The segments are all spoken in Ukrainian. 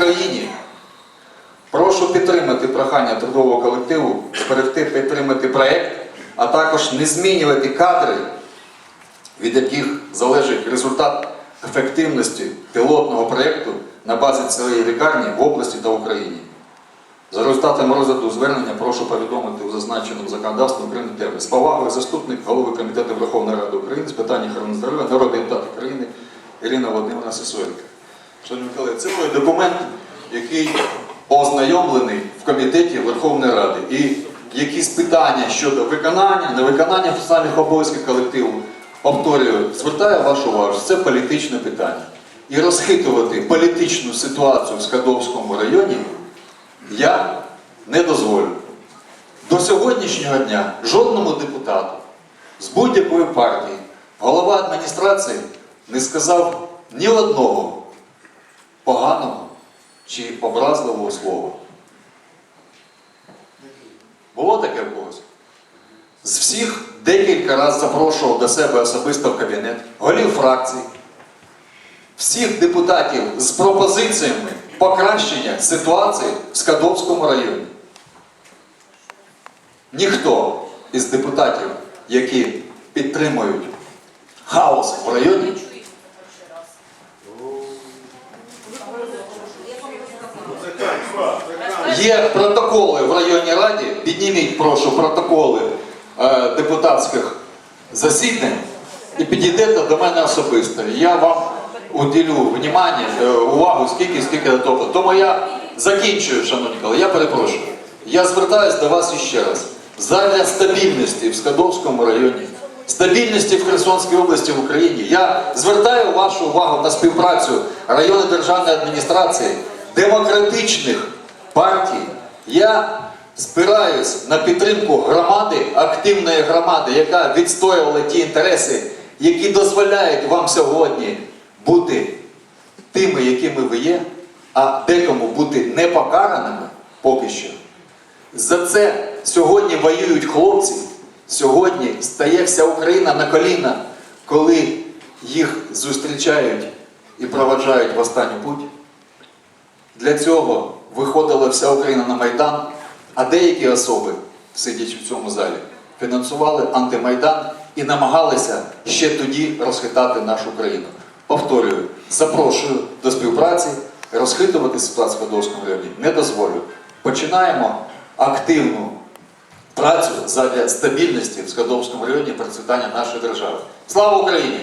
Україні. Прошу підтримати прохання трудового колективу, зберегти, підтримати проєкт, а також не змінювати кадри, від яких залежить результат ефективності пілотного проєкту на базі цієї лікарні в області та Україні. За результатами розгляду звернення прошу повідомити у зазначеному законодавстві України тебе. З повагою заступник голови Комітету Верховної Ради України з питань охорони здоров'я, народний депутат України Ірина Володимирівна Сисоєнка. Шановні колеги, це той документ, який ознайомлений в комітеті Верховної Ради. І якісь питання щодо виконання, невиконання соціальних обов'язків колективу, повторюю, звертаю вашу увагу, це політичне питання. І розхитувати політичну ситуацію в Скадовському районі я не дозволю. До сьогоднішнього дня жодному депутату з будь-якої партії голова адміністрації не сказав ні одного поганого чи образливого слова. Було таке в когось? З всіх декілька разів запрошував до себе особисто в кабінет, голів фракцій, всіх депутатів з пропозиціями покращення ситуації в Скадовському районі. Ніхто із депутатів, які підтримують хаос в районі, Є протоколи в районній раді, підніміть, прошу, протоколи е, депутатських засідань і підійдете до мене особисто. Я вам уділю внимання, е, увагу, скільки, скільки до того. Тому я закінчую, шановні колеги, я перепрошую. Я звертаюся до вас іще раз. Задля стабільності в Скадовському районі, стабільності в Херсонській області в Україні. Я звертаю вашу увагу на співпрацю районної державної адміністрації, демократичних партій. Я спираюсь на підтримку громади, активної громади, яка відстоювала ті інтереси, які дозволяють вам сьогодні бути тими, якими ви є, а декому бути непокараними поки що. За це сьогодні воюють хлопці, сьогодні стає вся Україна на коліна, коли їх зустрічають і проваджають в останню путь. Для цього виходила вся Україна на Майдан, а деякі особи, сидячи в цьому залі, фінансували антимайдан і намагалися ще тоді розхитати нашу країну. Повторюю, запрошую до співпраці, розхитувати ситуацію в Подольському районі не дозволю. Починаємо активну працю задля стабільності в Скадовському районі процвітання нашої держави. Слава Україні!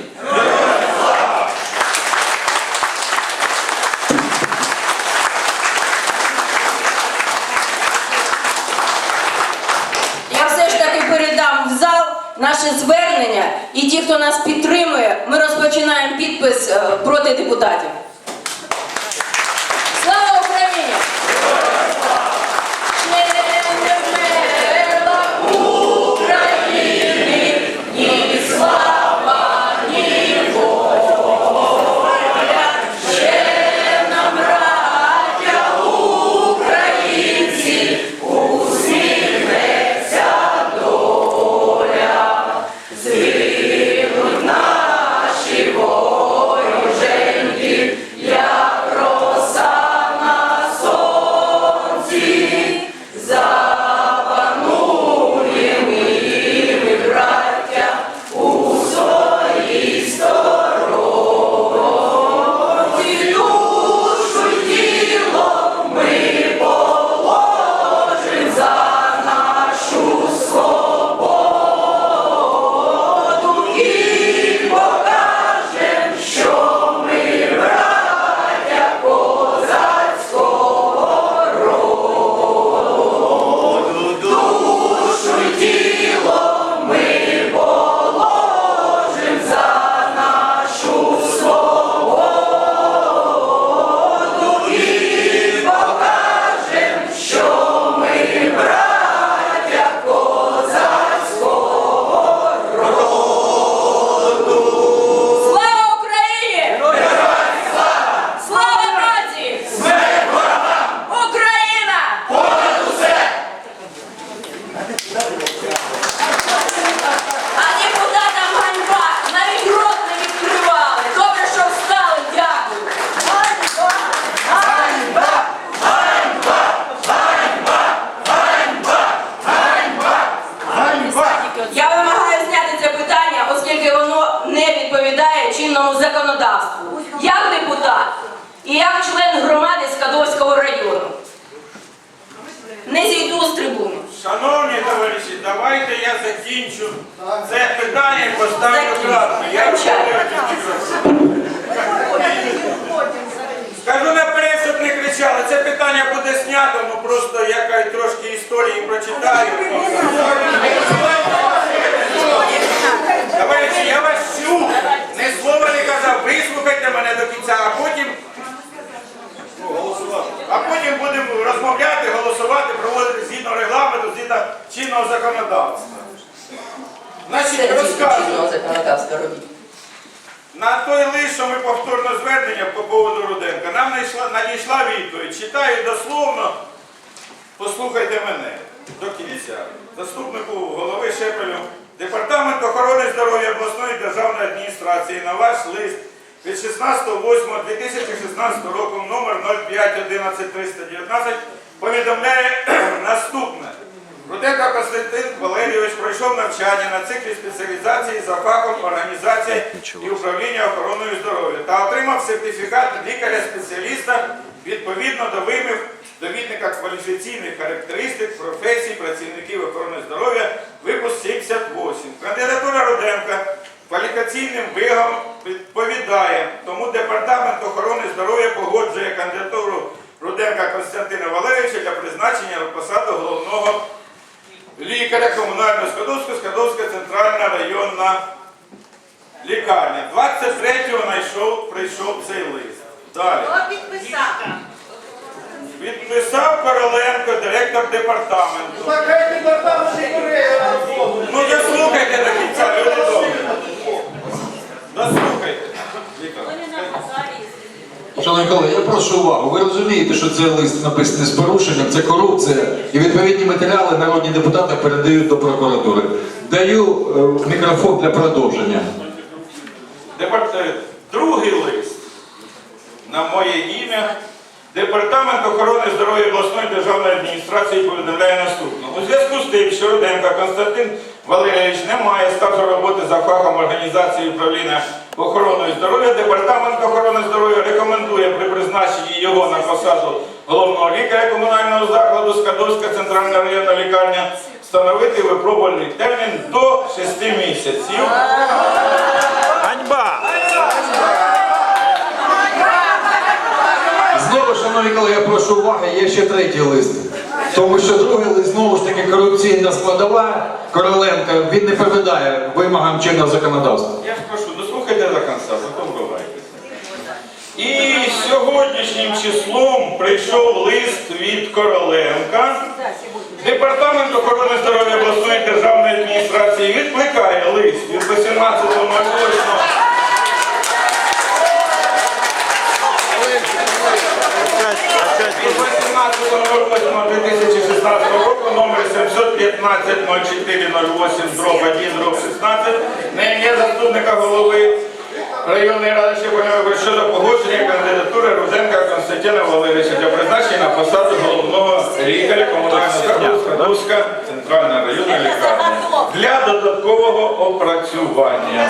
0511319 повідомляє наступне. Руденко Константин Валерійович пройшов навчання на циклі спеціалізації за фахом організації і управління охороною здоров'я та отримав сертифікат лікаря-спеціаліста відповідно до вимог довідника кваліфікаційних характеристик професій працівників охорони здоров'я випуск 78. Кандидатура Руденка кваліфікаційним вигом відповідає, тому департамент охорони здоров'я погоджує кандидатуру Руденка Константина Валерійовича для призначення на посаду головного лікаря комунального Скадовська, Скадовська центральна районна лікарня. 23-го знайшов, прийшов цей лист. Далі. Підписав Короленко, директор департаменту. Ну дослухайте до кінця, люди Дослухайте. Шановні колеги, я прошу увагу. Ви розумієте, що цей лист написаний з порушенням, це корупція, і відповідні матеріали народні депутати передають до прокуратури. Даю е, мікрофон для продовження. Департ- Другий лист на моє ім'я. Департамент охорони здоров'я обласної державної адміністрації повідомляє наступне. У зв'язку з тим, що Руденко Константин Валерійович не має стажу роботи за фахом організації управління охороною здоров'я, Департамент охорони здоров'я рекомендує при призначенні його на посаду головного лікаря комунального закладу Скадовська центральна районна лікарня встановити випробувальний термін до 6 місяців. Ганьба! Знову, шановні колеги, я прошу уваги, є ще третій лист. Тому що другий знову ж таки корупційна складова Короленка, він не відповідає вимогам чинного законодавства. Я ж прошу, дослухайте до кінця, потім бувайте. І сьогоднішнім числом прийшов лист від Короленка. Департамент охорони здоров'я обласної державної адміністрації відкликає лист від 18.08. Опять, опять Від 18.08.2016 року номер 715-0408 дроб 1 дроб 16 на ім'я заступника голови районної ради Щепольної щодо погодження кандидатури Руденка Константина Валерійовича для призначення на посаду головного лікаря комунального Скадовська центральна районна лікарня для додаткового опрацювання.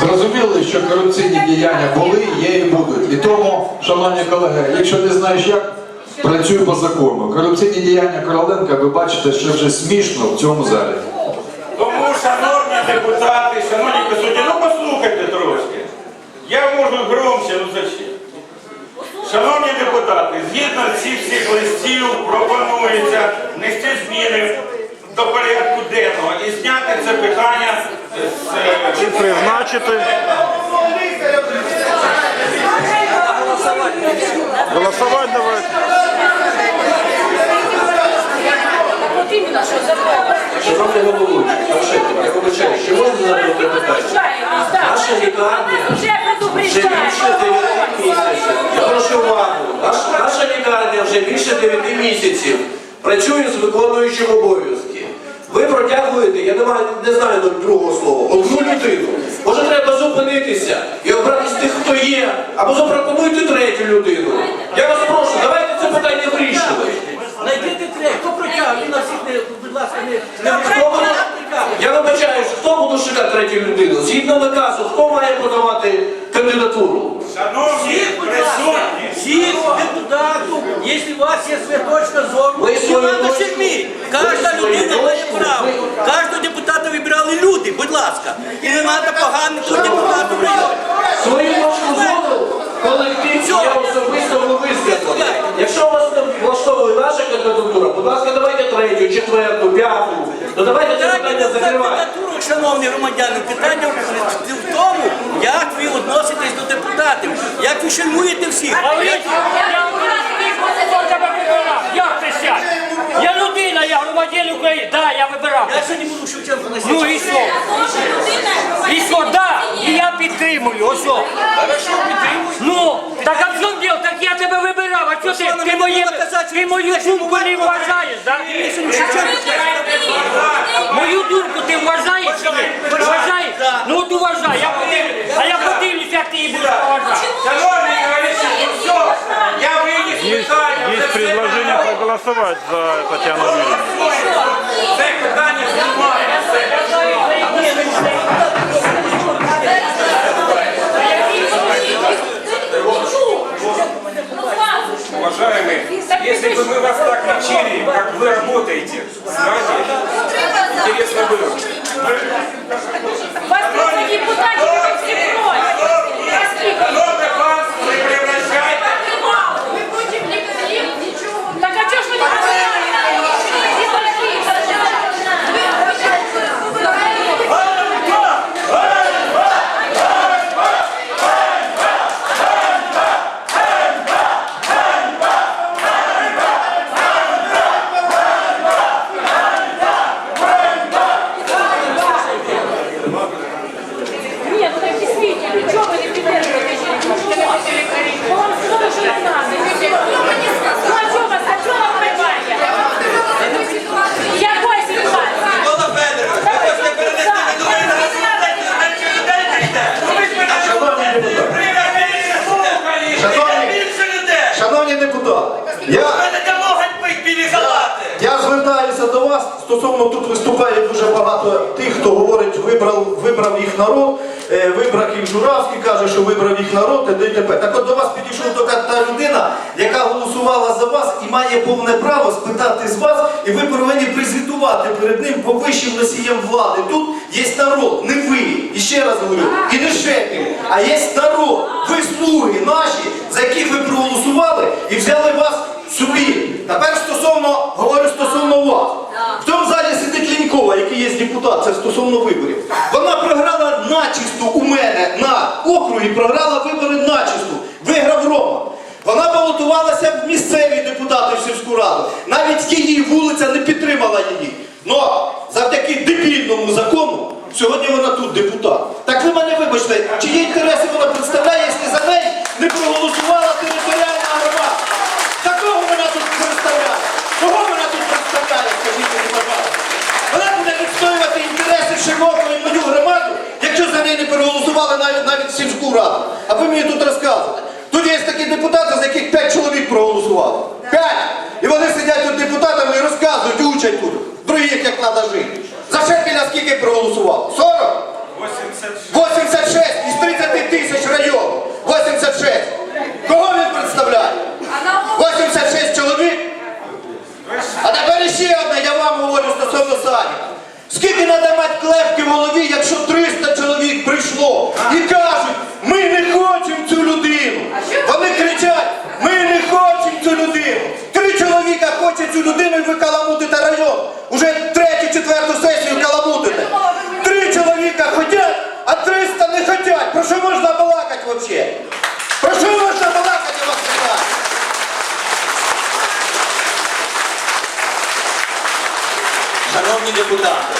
Зрозуміли, що корупційні діяння були, є і будуть. І тому, шановні колеги, якщо не знаєш як, працюй по закону. Корупційні діяння Короленка, ви бачите, що вже смішно в цьому залі. Тому, шановні депутати, шановні присутні, ну послухайте трошки. Я можу громче, ну зачем? Шановні депутати, згідно цих всіх листів пропонується внести зміни до порядку денного і зняти це питання призначити. Голосувати давайте. Шановний головуючий, я вибачаю, що можна задати питання? Наша лікарня Вже більше 9 місяців. Я прошу увагу. Наша лікарня вже більше 9 місяців працює з виконуючим обов'язки. Ви протягуєте, я не, маю, не знаю навіть другого слова, одну людину. Може треба зупинитися і обрати з тих, хто є, або запропонуйте третю людину. Я вас прошу, давайте це питання вирішувати. Найдіть третє, хто протягує, він на всіх не, будь ласка, не? Я вибачаю, хто буде шукати третю людину? Згідно наказу, хто має подавати кандидатуру? Шановні присутні, всіх депутатів, якщо у вас є святочна зору, не надо ширмі. Кожна людина має право. Кожного депутата вибирали люди, будь ласка. І не треба поганих депутатів. Свою точку зону колектив я особисто ви. Якщо вас влаштовує наша кандидатура, будь ласка, давайте третю, четверту, п'яту. Ну давайте це питання закривати. кандидатуру, шановні громадяни, питання в тому, як ви відноситесь до депутатів, як ви шануєте всіх. Як ти сядь? Я людина, я громадянин України, да, я вибирав. Я сьогодні буду Шевченко на Ну і що? І що, да, і я підтримую, ось що. Ну, так а в чому діло? Так я тебе вибирав, а що ти, моє, ти мою думку не вважаєш, да? Мою думку ти вважаєш? Вважаєш? Ну от уважай, я подивлюсь. А я подивлюсь, як ти її будеш ну Есть, есть предложение проголосовать за Татьяну Юрьевну. Це питання знімає Уважаемые, если бы мы вас так учили, как вы работаете с нами, интересно было. Вас просто депутатів ви всі проти. Вибрав їх Журавський, каже, що вибрав їх народ, і ДТП. Так от до вас підійшов така та людина, яка голосувала за вас і має повне право спитати з вас, і ви повинні призвітувати перед ним по вищим носіям влади. Тут є народ, не ви. І ще раз говорю, і не шепіт, а є народ. Ви слуги наші, за яких ви проголосували і взяли вас собі. Тепер стосовно, говорю стосовно вас. В цьому залі сидить Лінькова, який є депутат, це стосовно виборів. Вона програла начисто у мене на округі, програла вибори начисто. Виграв Рома. Вона балотувалася в місцеві депутати в сільську раду. Навіть її вулиця не підтримала її. Но завдяки дебільному закону сьогодні вона тут депутат. Так ви мене вибачте, чиї інтереси вона представляє, якщо за неї не проголосувала територіальна громада? За кого вона тут представляє? Кого вона тут представляє, скажіть мені, пожалуйста? Вона буде відстоювати інтереси широкої мою громаду, якщо за неї не проголосували навіть, навіть раду. А ви мені тут розказуєте. Тут є такі депутати, з яких 5 чоловік проголосували. 5! І вони сидять тут депутатами і розказують, учать тут. Других як треба жити. За Шепіля скільки проголосувало? 40? 86. 86 із 30 тисяч районів. 86. Кого він представляє? 86 чоловік? А тепер ще одне, я вам говорю стосовно Сані. Скільки треба мати клепки в голові, якщо 300 чоловік прийшло і кажуть, ми не хочемо цю людину. Вони кричать, ми не хочемо цю людину. Три чоловіка хочуть цю людину і ви каламутите район. Уже третю, четверту сесію каламутите. Три чоловіка хочуть, а 300 не хочуть. Про що можна балакати взагалі? Про що можна балакати, вас питаю? Шановні депутати,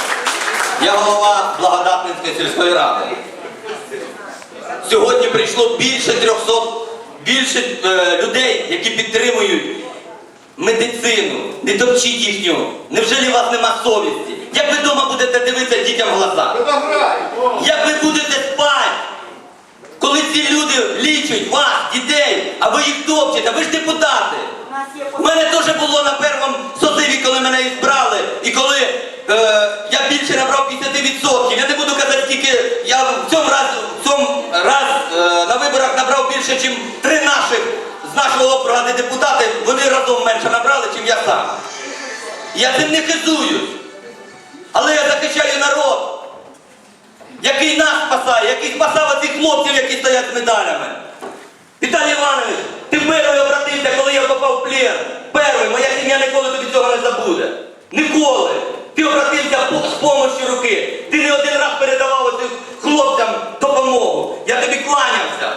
я голова Благодатницької сільської ради. Сьогодні прийшло більше 300 більше е, людей, які підтримують медицину. Не топчіть їхню. Невже у вас нема совісті? Як ви вдома будете дивитися дітям в глаза? Як ви будете спати? Коли ці люди лічать вас, дітей, а ви їх топчете, ви ж депутати. У мене теж було на першому созиві, коли мене ізбрали, і коли е, я більше набрав 50%. Я не буду казати, скільки я в цьому раз, в цьому раз е, на виборах набрав більше, ніж три наших нашого округа, де депутати, вони разом менше набрали, чим я сам. Я цим не хизуюсь. Але я захищаю народ, який нас спасає, який спасав оцих хлопців, які стоять з медалями. Віталій Іванович, ти перший обратився, коли я попав в плен. Перший, моя сім'я ніколи тобі цього не забуде. Ніколи. Ти обратився з помощі руки. Ти не один раз передавав оцим хлопцям допомогу. Я тобі кланявся.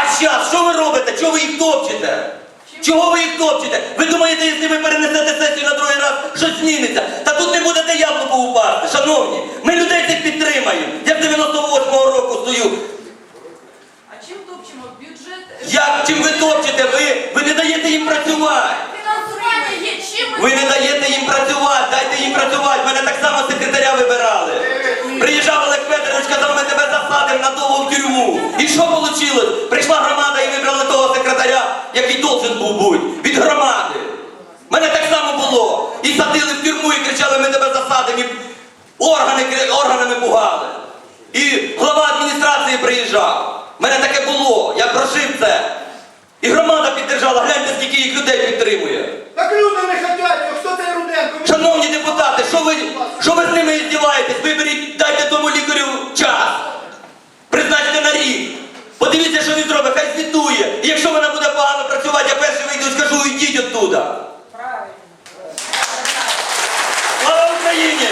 А зараз, що ви робите? Чого ви їх топчете? Чого ви їх топчете? Ви думаєте, якщо ви перенесете сесію на другий раз, щось зміниться? Та тут не буде де яблуко упасти, шановні. Ми людей цих підтримаємо. Я з 98-го року стою. А чим топчемо бюджет? Як чим ви топчете? Ви, ви не даєте їм працювати. Фінансування є чим ми Ви не даєте їм працювати, дайте їм працювати. Мене так само секретаря вибирали. Приїжджав Олег Федорович, казав, ми тебе засадимо надовго в тюрму. І що вийшло? Прийшла громада і вибрали того секретаря, який должен був бути. Від громади. Мене так само було. І садили в тюрму і кричали, ми тебе засадимо. І органи, органами пугали. І глава адміністрації приїжджав. Мене таке було. Я прожив це. І громада підтримала. Гляньте, скільки їх людей підтримує. Так люди не хотять, хто цей Руденко? Шановні депутати, що ви, що ви з ними здіваєтесь? Виберіть, дайте тому лікарю час. Призначте на рік. Подивіться, що він зробить, хай звітує. І якщо вона буде погано працювати, я перший вийду і скажу, йдіть оттуда. Правильно. Слава Україні!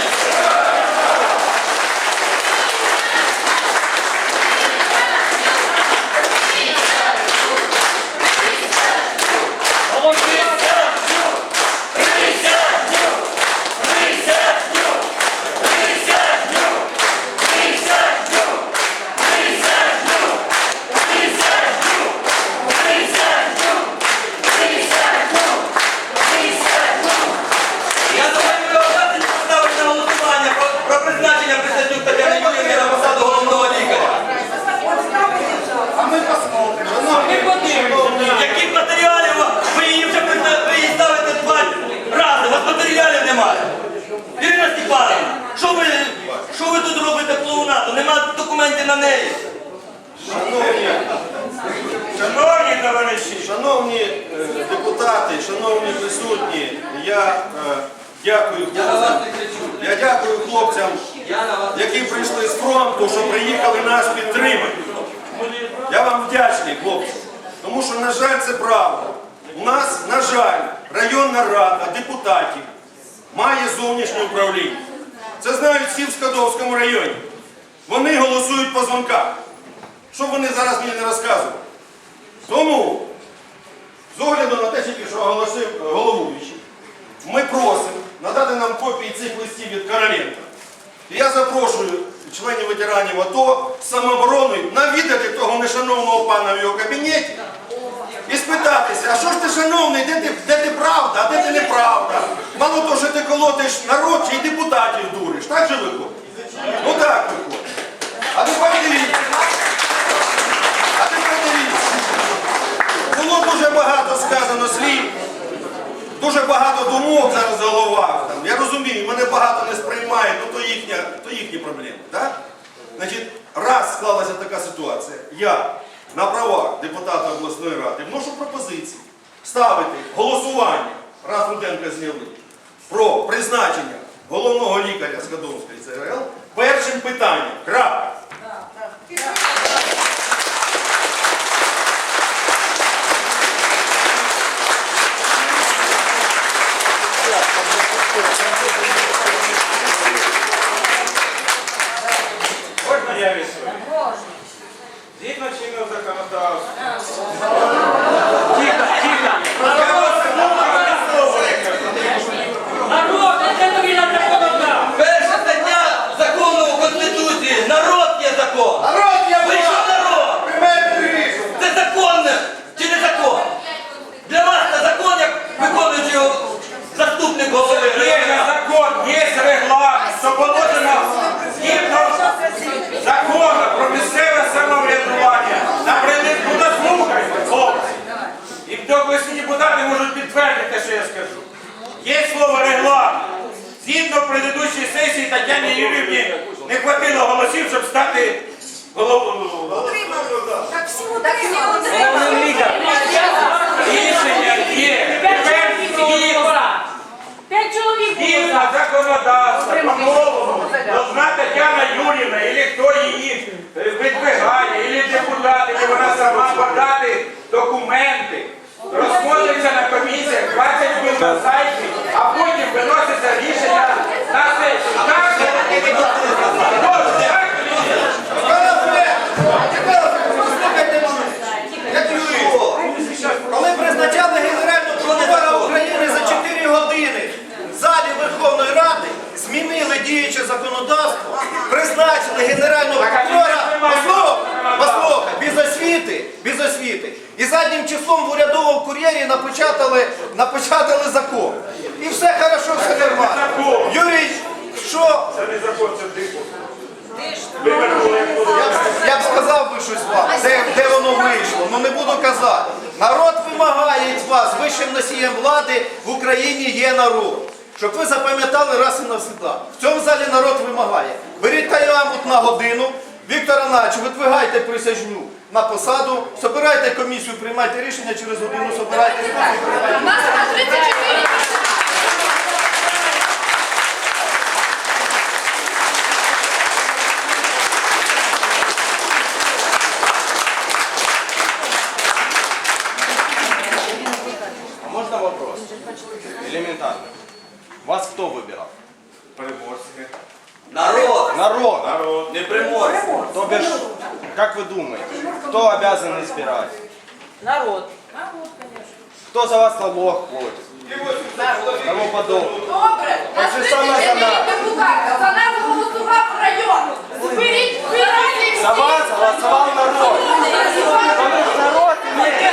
Я думаю, ви одразу ставите на голосування про, про призначення Присяжнюк Тетяни Юріївни на посаду головного лікаря. Яких матеріалів ви її вже призна- ви її ставите два рази? У вас матеріалів немає. Ірина Степановна, що ви, що ви тут робите клоунаду? Нема документів на неї. Шановні товариші, Шановні е, депутати, шановні присутні, я е, дякую хлопцям. Я дякую хлопцям, які прийшли з фронту, що приїхали нас підтримати. Я вам вдячний, хлопці. Тому що, на жаль, це правда. У нас, на жаль, районна рада депутатів має зовнішнє управління. Це знають всі в Скадовському районі. Вони голосують по дзвонках. Що вони зараз мені не розказували? Тому, з огляду на те, що оголосив е, головуючий, ми просимо надати нам копії цих листів від Короленка. Я запрошую членів ветеранів АТО з самообороною навідати того нешановного пана в його кабінеті і спитатися, а що ж ти шановний, де ти, де ти правда, а де ти неправда? Мало того, що ти колотиш народ й депутатів дуриш. Так же виходить? Ну так виходить. А тепер дивіться. А тепер дивіться. Було дуже багато сказано слів, дуже багато думок зараз в головах. Там. Я розумію, мене багато не сприймає, ну то їхня, то їхні проблеми. Так? Значить, раз склалася така ситуація, я на правах депутата обласної ради вношу пропозиції ставити голосування, раз Руденка зняли, про призначення головного лікаря Скадовської ЦРЛ першим питанням. Крапка. можна я відповім? Згідно чинного законодавства. Тихо, тихо. Народ, це тобі на законом дав. Перша стаття закону у Конституції. Народ є закон. Народ є Ви що народ? Це закон чи не закон? Для вас це закон, як виконуючий заступник голови. Є закон, є регламент, що положено згідно закону що в предыдущій сесії Тетяні Юрівні не хватило голосів, щоб стати головою. Так. Рішення є. Тепер діла. П'ять чоловік. Діла законодавства по-новому. Должна Тетяна Юрівна, і хто її е, відбігає, і депутати, або вона сама подати документи розглядується на комісіях, 20 хвилин на сайті, а потім виноситься рішення на сесію. Коли призначали генерального прокурора України за 4 години в залі Верховної Ради, змінили діюче законодавство, призначили генерального заднім числом в урядовому кур'єрі напечатали, напечатали закон. І все хорошо, все нормально. Юрій, що Це не закон, це дико. я б, сказав би щось вам, де, де воно вийшло, ну не буду казати. Народ вимагає від вас, вищим носієм влади в Україні є народ. Щоб ви запам'ятали раз і навсегда. В цьому залі народ вимагає. Беріть таймаут на годину. Віктор Анач, видвигайте присяжню на посаду, собирайте комісію, приймайте рішення через годину, собирайте список, приймайте. У нас на 34 А можно вопрос? Элементарно. Вас кто выбирал? Переможці. Народ! Народ. Народ. Не приморський. То бишь, как вы думаете, кто обязан избирать? Народ. Кто за вас налог платит? Тому подобное. Добре, нас Це саме за 34 нас. депутата, за нас голосував район. Зберіть, зберіть За вас голосовал народ. Народ Я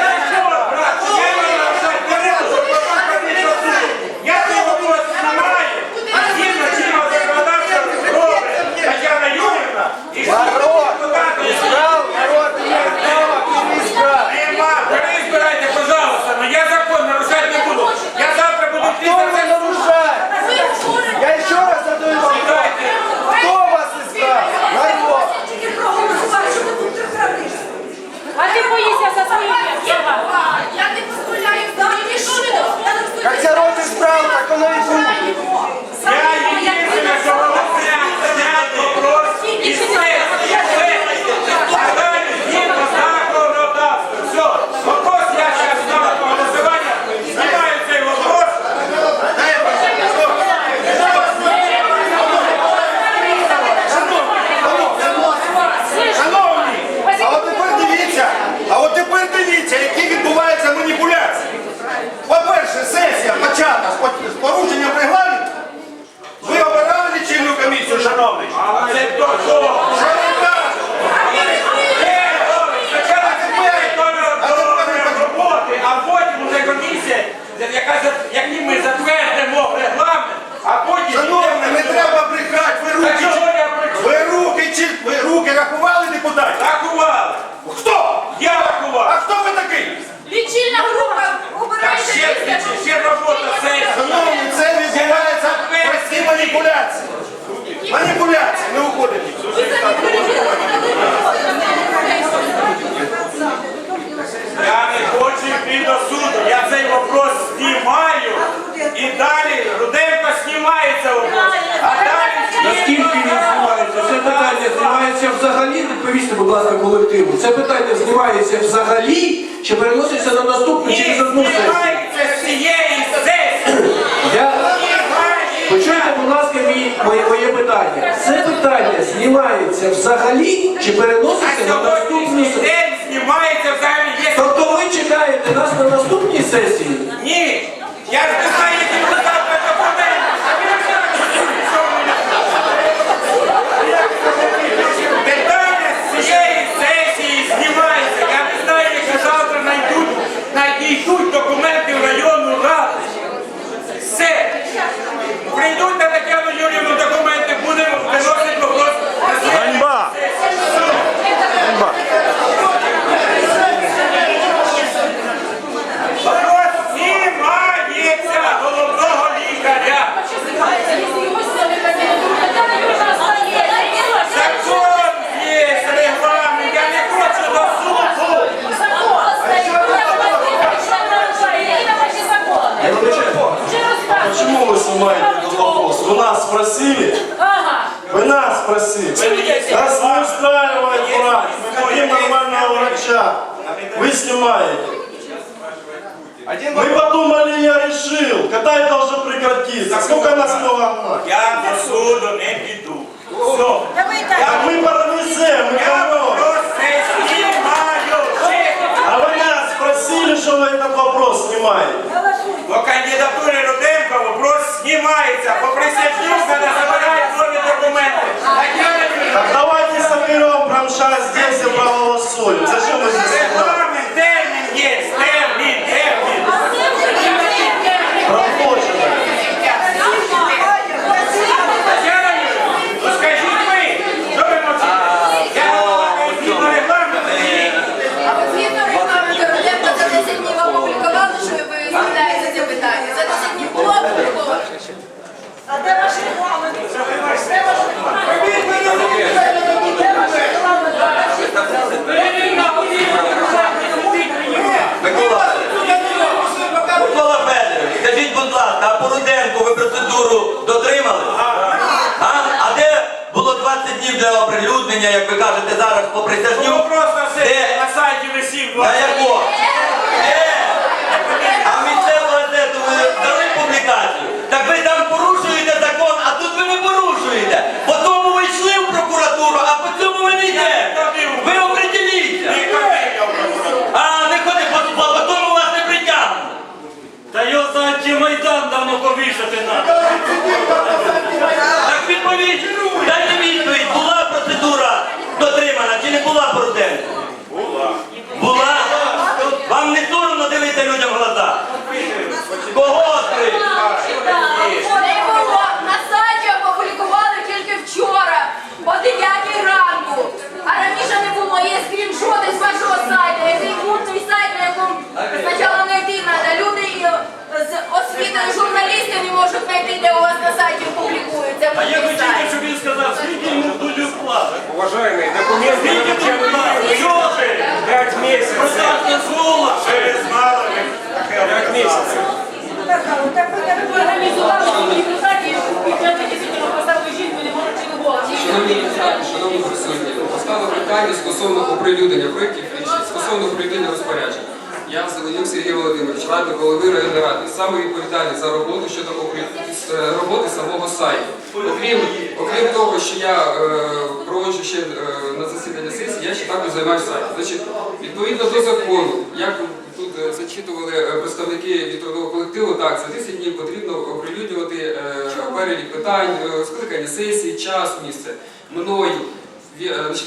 ласка, колективу. Це питання знімається взагалі чи переноситься на наступну через одну сесію? знімається з цієї сесії. Я... Почуйте, будь ласка, мій, моє, моє питання. Це питання знімається взагалі чи переноситься на наступну Вы нас спросили? Ага. Вы нас спросили. Нас не устраивает врач. Мы хотим нормального врача. Вы снимаете. Один Мы вопрос. решил, когда это уже прекратится? Сколько нас много гнать? Я до суду не піду. Все. А мы парализуем, мы Я кого? вопрос не знімаю. А вы нас спросили, что вы этот вопрос снимаете? По кандидатурі Руденко вопрос знімається. По Так я не Так давайте соберем прям сейчас здесь и проголосуем. Зачем мы здесь? Продажне. Через мало ви таке 5 месяцев. Так ви організували депутатів і треба дійсно поставили жінку, не можуть голову. Шановні депутати, шановні присутні, поставили питання стосовно оприлюднення проєктів рішень, стосовно оприлюднення розпоряджень. Я Зеленюк Сергій Володимирович, радник голови районної ради, саме відповідальний за роботу щодо е, роботи самого сайту. Окрім, окрім того, що я е, проводжу ще е, на засідання сесії, я ще також займаюся сайтом. Значить, відповідно до закону, як тут е, зачитували е, представники від трудового колективу, так, за 10 днів потрібно оприлюднювати е, перелік питань, скликання сесії, час, місце. Мною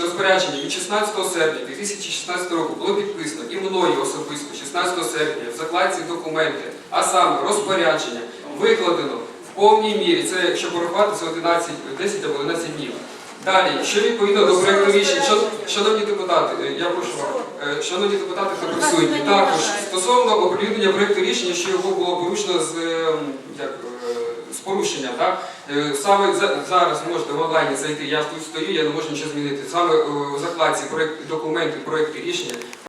розпорядження від 16 серпня 2016 року було підписано і мною особисто 16 серпня в закладці документи, а саме розпорядження викладено в повній мірі. Це якщо порахувати, це 11, 10 або 11 днів. Далі, що відповідно до проєкту рішень, що, шановні депутати, я прошу вас, шановні депутати та присутні, також стосовно оприлюднення проєкту рішення, що його було порушено з, е, як, е, з порушенням, так? Е, Саме за- зараз можете в онлайні зайти, я тут стою, я не можу нічого змінити. Саме в закладці проєкт, документи, проєкти рішення